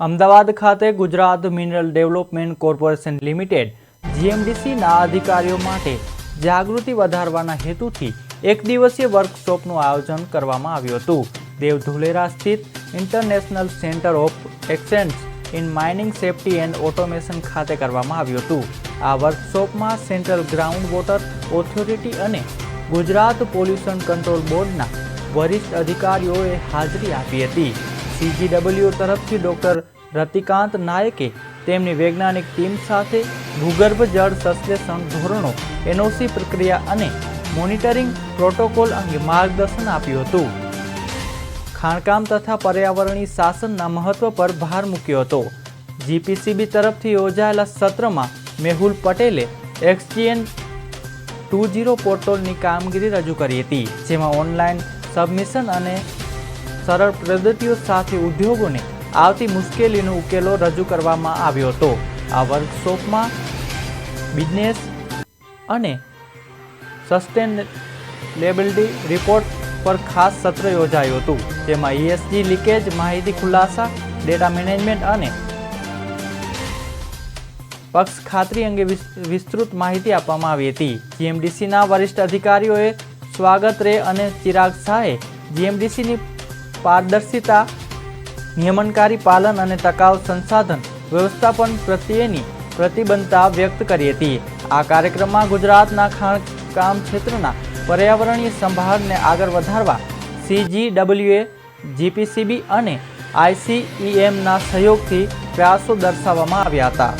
અમદાવાદ ખાતે Gujarat mineral development corporation limited જીએમડીસીના અધિકારીઓ માટે જાગૃતિ વધારવાના હેતુથી એક દિવસીય વર્કશોપનું આયોજન કરવામાં આવ્યું હતું. દેવધુલેરા સ્થિત international centre of excellence in mining safety and automation ખાતે કરવામાં આવ્યું હતું. આ વર્કશોપમાં સેન્ટ્રલ ગ્રાઉન્ડ વોટર ઓથોરિટી અને ગુજરાત પોલ્યુશન કંટ્રોલ બોર્ડના વરિષ્ઠ અધિકારીઓએ હાજરી આપી હતી. સીજીડબલ્યુ તરફથી ડોક્ટર રતિકાંત નાયકે તેમની વૈજ્ઞાનિક ટીમ સાથે ભૂગર્ભ જળ સંશ્લેષણ ધોરણો એનઓસી પ્રક્રિયા અને મોનિટરિંગ પ્રોટોકોલ અંગે માર્ગદર્શન આપ્યું હતું. ખાણકામ તથા પર્યાવરણીય શાસનના મહત્વ પર ભાર મૂક્યો હતો. જીપીસીબી તરફથી યોજાયેલા સત્રમાં મેહુલ પટેલે એક્સજીએન ટુ જીરો પોર્ટલની કામગીરી રજૂ કરી હતી, જેમાં ઓનલાઈન સબમિશન અને સરળ પદ્ધતિઓ સાથે ઉદ્યોગોને આવતી મુશ્કેલીનો ઉકેલો રજૂ કરવામાં આવ્યો હતો. આ વર્કશોપમાં બિઝનેસ અને સસ્ટેનેબિલિટી રિપોર્ટ પર ખાસ સત્ર યોજાયું હતું, જેમાં ઈએસજી લીકેજ, માહિતી ખુલાસા, ડેટા મેનેજમેન્ટ અને પક્ષ ખાતરી અંગે વિસ્તૃત માહિતી આપવામાં આવી હતી. જીએમડીસીના વરિષ્ઠ અધિકારીઓએ સ્વાગત રે અને ચિરાગ શાહે જીએમડીસીની પારદર્શિતા, નિયમનકારી પાલન અને ટકાઉ સંસાધન વ્યવસ્થાપન પ્રત્યેની પ્રતિબદ્ધતા વ્યક્ત કરી હતી. આ કાર્યક્રમમાં ગુજરાતના ખાણકામ ક્ષેત્રના પર્યાવરણીય સંભાળને આગળ વધારવા સીજીડબલ્યુએ, જીપીસીબી અને આઈસીઈએમના સહયોગથી પ્રયાસો દર્શાવવામાં આવ્યા હતા.